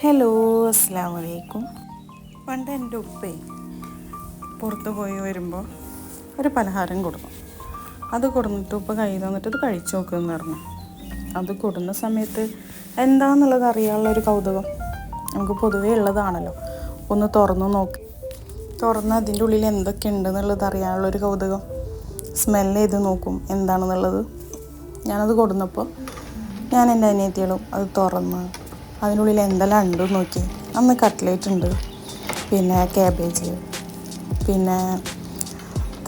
Hello അസ്സാം വലൈക്കും പണ്ട് എന്റെ ഉപ്പേ പുറത്ത് പോയി വരുമ്പോൾ ഒരു പലഹാരം കൊടുക്കും. അത് കൊടുന്നിട്ട് ഉപ്പ കൈ തന്നിട്ട് ഇത് കഴിച്ചു നോക്കുമെന്ന് പറഞ്ഞു. അത് കൊടുന്ന സമയത്ത് എന്താണെന്നുള്ളത് അറിയാനുള്ള ഒരു കൗതുകം നമുക്ക് പൊതുവേ ഉള്ളതാണല്ലോ. ഒന്ന് തുറന്നു നോക്കി. തുറന്ന് അതിന്റെ ഉള്ളിൽ എന്തൊക്കെ അറിയാനുള്ള ഒരു കൗതുകം. സ്മെല്ല് ചെയ്ത് നോക്കും എന്താണെന്നുള്ളത്. ഞാനത് കൊടുന്നപ്പോൾ ഞാൻ എന്റെ അനിയത്തികളും അത് തുറന്ന് അതിനുള്ളിൽ എന്തെല്ലാം ഉണ്ട് നോക്കി. അന്ന് കട്ട്ലേറ്റ് ഉണ്ട്. പിന്നെ ക്യാബേജ്. പിന്നെ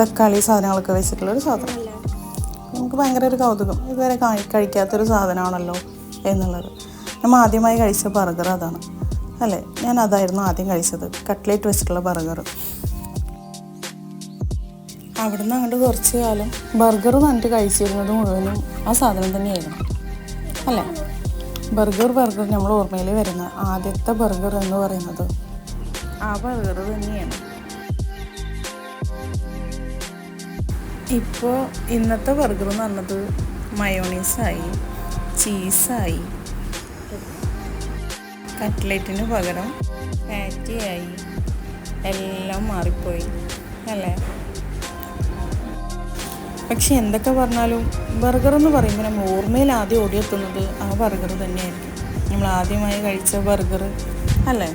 തക്കാളി സാധനങ്ങളൊക്കെ വെച്ചിട്ടുള്ള ഒരു സാധനം. നമുക്ക് ഭയങ്കര ഒരു കൗതുകം. ഇതുവരെ കഴി- കഴിക്കാത്തൊരു സാധനമാണല്ലോ എന്നുള്ളത്. നമ്മൾ ആദ്യമായി കഴിച്ച ബർഗർ അതാണ്. അല്ലേ? ഞാൻ അതായിരുന്നു ആദ്യം കഴിച്ചത്. കട്ട്ലേറ്റ് വെച്ചിട്ടുള്ള ബർഗർ. അവിടുന്ന് അങ്ങോട്ട് കുറച്ച് കാലം ബർഗർ തന്നിട്ട് കഴിച്ചിരുന്നത് മുഴുവനും ആ സാധനം തന്നെയായിരുന്നു. അല്ലേ? ബർഗർ ബർഗർ നമ്മൾ ഓർമ്മയിൽ വരുന്ന ആദ്യത്തെ ബർഗർ എന്ന് പറയുന്നത്. ആ ബർഗർ തന്നെയാണ്. ഇപ്പോൾ ഇന്നത്തെ ബർഗർ എന്ന് പറഞ്ഞത് മയോണീസായി ചീസായി കട്ട്ലേറ്റിന് പകരം പാറ്റിയായി എല്ലാം മാറിപ്പോയി അല്ലേ? പക്ഷെ എന്തൊക്കെ പറഞ്ഞാലും ബർഗർ എന്ന് പറയുമ്പോൾ നമ്മൾ ഓർമ്മയിൽ ആദ്യം ഓടിയെത്തുന്നത് ആ ബർഗർ തന്നെയായിരിക്കും. നമ്മൾ ആദ്യമായി കഴിച്ച ബർഗർ അല്ലേ?